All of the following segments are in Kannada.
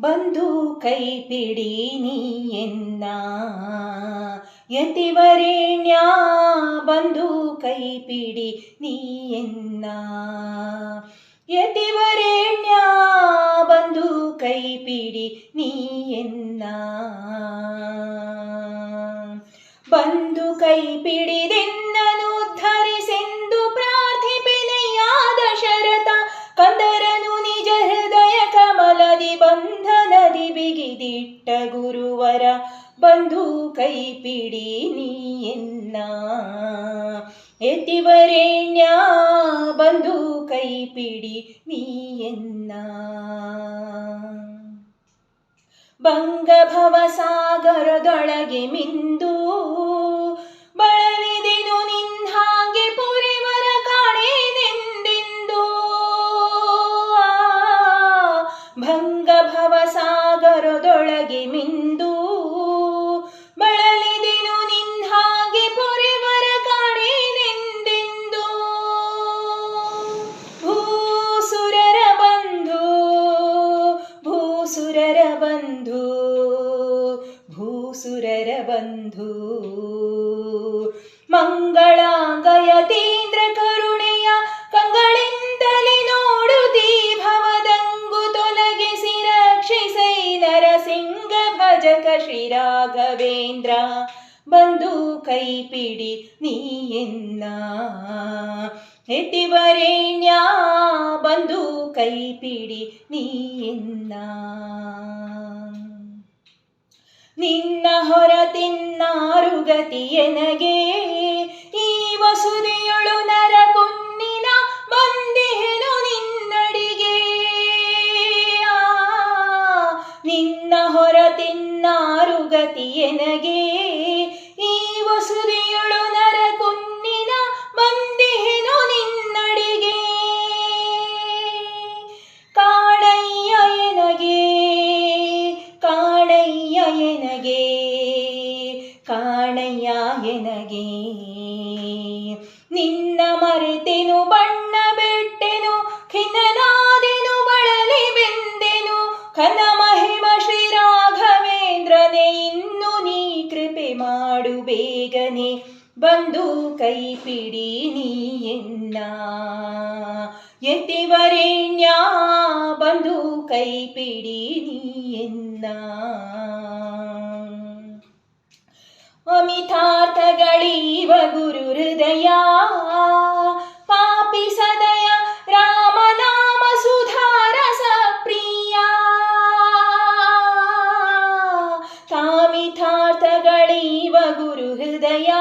ಬಂಧು ಕೈಪಿಡಿ ನೀ ಎನ್ನ. ಯತಿವರೇಣ್ಯ ಬಂಧು ಕೈಪಿಡಿ ನೀ ಎನ್ನ. ಯತಿವರೇಣ್ಯ ಬಂಧು ಕೈಪಿಡಿ ನೀ ಎನ್ನ. ಬಂದು ಕೈ ಪಿಡಿದೆನ್ನನು ಬಿಗಿದಿಟ್ಟ ಗುರುವರ ಬಂಧು ಕೈ ಪಿಡಿ ನೀ ಎನ್ನ? ಎತ್ತಿವರೇಣ್ಯ ಬಂಧು ಕೈ ಪಿಡಿ ನೀ ಎನ್ನ? ಭಂಗಭವ ಸಾಗರದೊಳಗೆ ಮಿಂದು ಬಳಲಿದೆನು ನಿನ್ಹಾಗೆ ಪುರಿವರ ಕಾಣೇನೆಂದೆಂದು ಭಂಗಭವ ಸಾಗರದೊಳಗೆ ಮಿಂದು. ಬಳಲಿದೆನು ನಿನ್ಹಾಗೆ ಪೊರೆವರ ಕಾಣೇನೆಂದೆಂದು ಭೂಸುರರ ಬಂಧು ಭೂಸುರರ ಬಂಧು ಭೂಸುರರ ಬಂಧು. ಮಂಗಳಾಂಗಯತೀಂದ್ರ ಬಂದು ಕೈ ಪಿಡಿ ನೀ ಎನ್ನ? ಎತ್ತಿವರೇಣ್ಯ ಬಂದು ಕೈ ಪಿಡಿ ನೀ ಎನ್ನ? ನಿನ್ನ ಹೊರತಿನ್ನಾರುಗತಿ ಎನಗೆ? ಈ ವಸುದೆಯೊಳು ನರ ಕುನ್ನಿನ ಬಂದಿಹೆನು ನಿನ್ನಡಿಗೆ. ನಿನ್ನ ಹೊರತಿನ್ನಾರುಗತಿ ಎನಗೆ? ಈ ಬಂದು ಕೈ ಪಿಡಿ ನೀ ಎನ್ನ ಯತಿವರೇಣ್ಯ ಬಂದು ಕೈ ಪಿಡಿ ನೀ ಎನ್ನ ಅಮಿತಾರ್ಥಗಳೀವ ಗುರು ಹೃದಯ ಪಾಪಿ ಸದಯ ರಾಮನಾಮ ಸುಧಾರಸ ಪ್ರಿಯ ತಾಮಿತಾರ್ಥಗಳೀವ ಗುರು ಹೃದಯ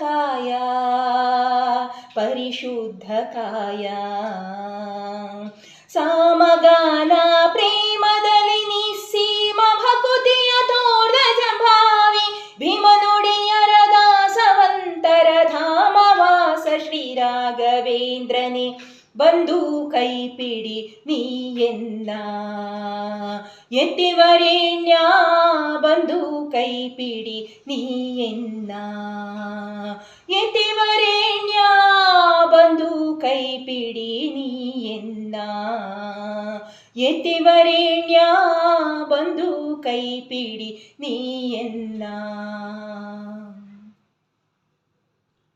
शुद्धकाय परिशुद्धकाय सामगाना ಬಂದು ಕೈ ಪಿಡಿ, ನೀ ಎನ್ನ? ಎತ್ತಿವರೇಣ್ಯ ಬಂದು ಕೈ ಪಿಡಿ, ನೀ ಎನ್ನ? ಎತ್ತಿವರೇಣ್ಯ ಬಂದು ಕೈ ಪಿಡಿ, ನೀ ಎನ್ನ? ಎತ್ತಿವರೇಣ್ಯ ಬಂದು ಕೈ ಪಿಡಿ, ನೀ ಎನ್ನ?